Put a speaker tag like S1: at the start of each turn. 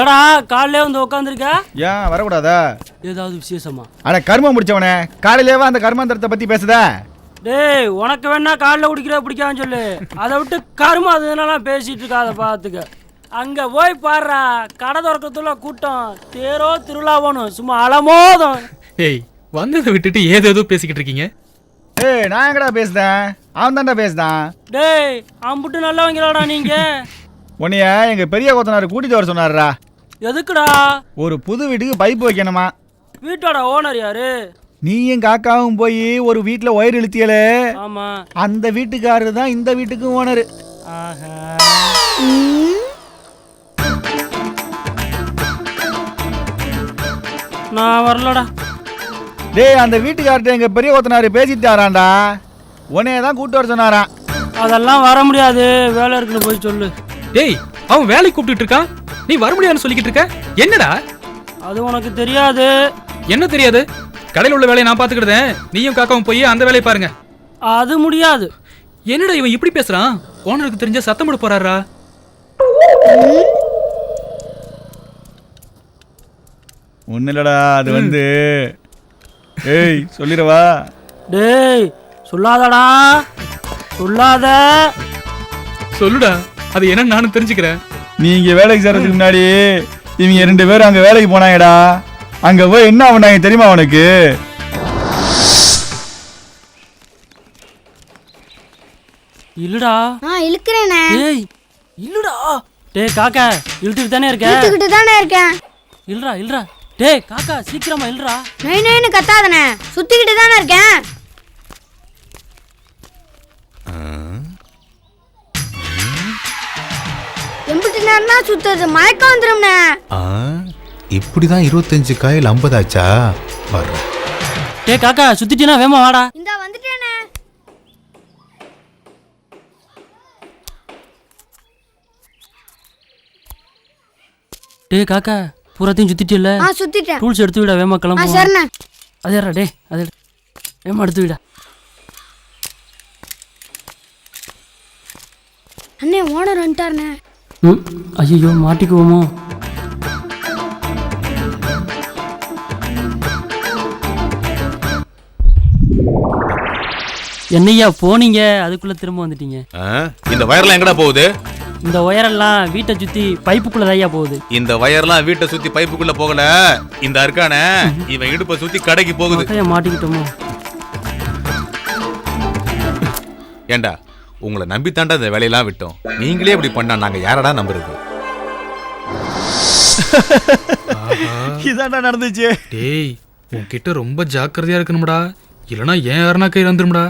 S1: ஏடா காலையிலே வந்து உட்காந்துருக்க
S2: ஏன் வரக்கூடாதா?
S1: ஏதாவது விசேஷமா?
S2: அட கர்மம் முடிச்சவனே காலையிலேவா அந்த கர்மாந்தரத்தை பத்தி பேசுத.
S1: டேய் உனக்கு வேணா காலைல குடிக்கிற பிடிக்காம சொல்லு. அதை விட்டு கருமா அதுனாலாம் பேசிட்டு இருக்காத பார்த்துக்க அங்க போய் பாடுறா கடை திறக்கத்துல கூட்டம். தேரோ திருவிழாவோனும் சும்மா அலமோதும்.
S3: ஏய் வந்ததை விட்டுட்டு ஏதேதோ பேசிக்கிட்டு இருக்கீங்க.
S2: ஏய் நான் எங்கடா பேசுதேன்? அவன் தான்டா பேசுதான்.
S1: டேய் அம்புட்டு நல்லவங்களாடா நீங்க.
S2: உன்னைய எங்க பெரிய கொத்தனார் கூட்டிட்டு வர சொன்னாருடா.
S1: எதுக்குடா?
S2: ஒரு புது வீட்டுக்கு பைப் வைக்கணுமா?
S1: வீட்டோட ஓனர் யாரு?
S2: நீயும் காக்காவும் போய் ஒரு வீட்டில் ஒயர் இழுத்தியலே.
S1: ஆமா.
S2: அந்த வீட்டுக்காரரு தான் இந்த வீட்டுக்கு ஓனரு.
S1: ஆஹா. நான் வரலடா.
S2: டேய் அந்த வீட்டுக்கார்ட்ட எங்க பெரிய கொத்தனார் பேசிட்டாராண்டா. உன்னைய தான் கூட்டு வர சொன்னாராம்.
S1: அதெல்லாம் வர முடியாது. வேலை இருக்குன்னு போய் சொல்லு.
S3: டேய் அவன் வேலைக்கு கூப்பிட்டுட்டு இருக்கான். நீ வர முடியாதுன்னு சொல்லிக்கிட்டு இருக்க? என்னடா?
S1: அது உனக்கு தெரியாது.
S3: என்ன தெரியாது? கடையில் உள்ள வேலையை நான் பார்த்துக்கிட்டேன். நீயும் காக்காவும் போய் அந்த வேலையை பாருங்க.
S1: அது முடியாது.
S3: என்னடா இவன் இப்படி பேசுறான்? ஓனருக்கு தெரிஞ்ச சத்தம் போட போறாரா?
S2: ஒன்றும் இல்லடா அது வந்து. ஏய் சொல்லிடவா?
S1: டேய் சொல்லாதடா. சொல்லாத.
S3: சொல்லுடா அது என்னன்னு நானும் தெரிஞ்சுக்கிறேன்.
S2: நீ இங்க வேலைக்கு சேர்றதுக்கு முன்னாடி இவங்க ரெண்டு பேரும் அங்க வேலைக்கு போனாங்கடா. அங்க போய் என்ன பண்ணாங்க தெரியுமா உனக்கு?
S1: இல்லடா.
S4: ஆ இழுக்கிறேனே.
S1: டேய் இல்லடா. டேய் காக்கா இழுத்துட்டு தானே இருக்க?
S4: இழுத்துக்கிட்டு தானே இருக்கேன்.
S1: இல்லடா இல்லடா. டேய் காக்கா சீக்கிரமா இல்லடா
S4: நொய் நொயின்னு கத்தாதனே சுத்திக்கிட்டு தானே இருக்கேன். எம்பிட்டு நேரம்னா சுத்துறது மயக்கம் வந்துரும்னே.
S5: ஆ இப்படிதான் இருபத்தஞ்சு காயில் ஐம்பதாச்சா? வர்றேன்.
S1: டேய் காக்கா சுத்திட்டினா வேமா வாடா.
S4: இந்த வந்துட்டேனே.
S1: டேய் காக்கா பூராத்தையும் சுத்திட்டில்ல
S4: ஆ சுத்திட்டேன்.
S1: டூல்ஸ் எடுத்து விட வேமா
S4: ஆ
S1: கிளம்பு
S4: சரிண்ணே
S1: அதேடா டேய் அதே வேமா எடுத்து விடா.
S4: அண்ணே ஓனர் வந்துட்டாருண்ணே.
S1: ம் ஐயோ மாட்டிக்குவோமோ? என்னய்யா போனீங்க அதுக்குள்ள திரும்ப வந்துட்டீங்க.
S5: இந்த வயர்லாம் எங்கடா போகுது?
S1: இந்த ஒயரெல்லாம் வீட்டை சுத்தி பைப்புக்குள்ள தையா போகுது.
S5: இந்த வயர்லாம் வீட்டை சுத்தி பைப்புக்குள்ள போகல. இந்த அருக்கானே இவன் இடுப்பை சுத்தி கடைக்கு போகுது.
S1: மாட்டிக்கிட்டோமோ?
S5: ஏண்டா உங்களை நம்பித்தாண்டா இந்த வேலையெல்லாம் விட்டோம். நீங்களே இப்படி பண்ணா நாங்க யாரடா நம்புறது?
S2: இதான்டா நடந்துச்சு.
S3: டேய் உன்கிட்ட ரொம்ப ஜாக்கிரதையா இருக்கணும்டா. இல்லனா ஏன் யாருனா கை வந்துரும்டா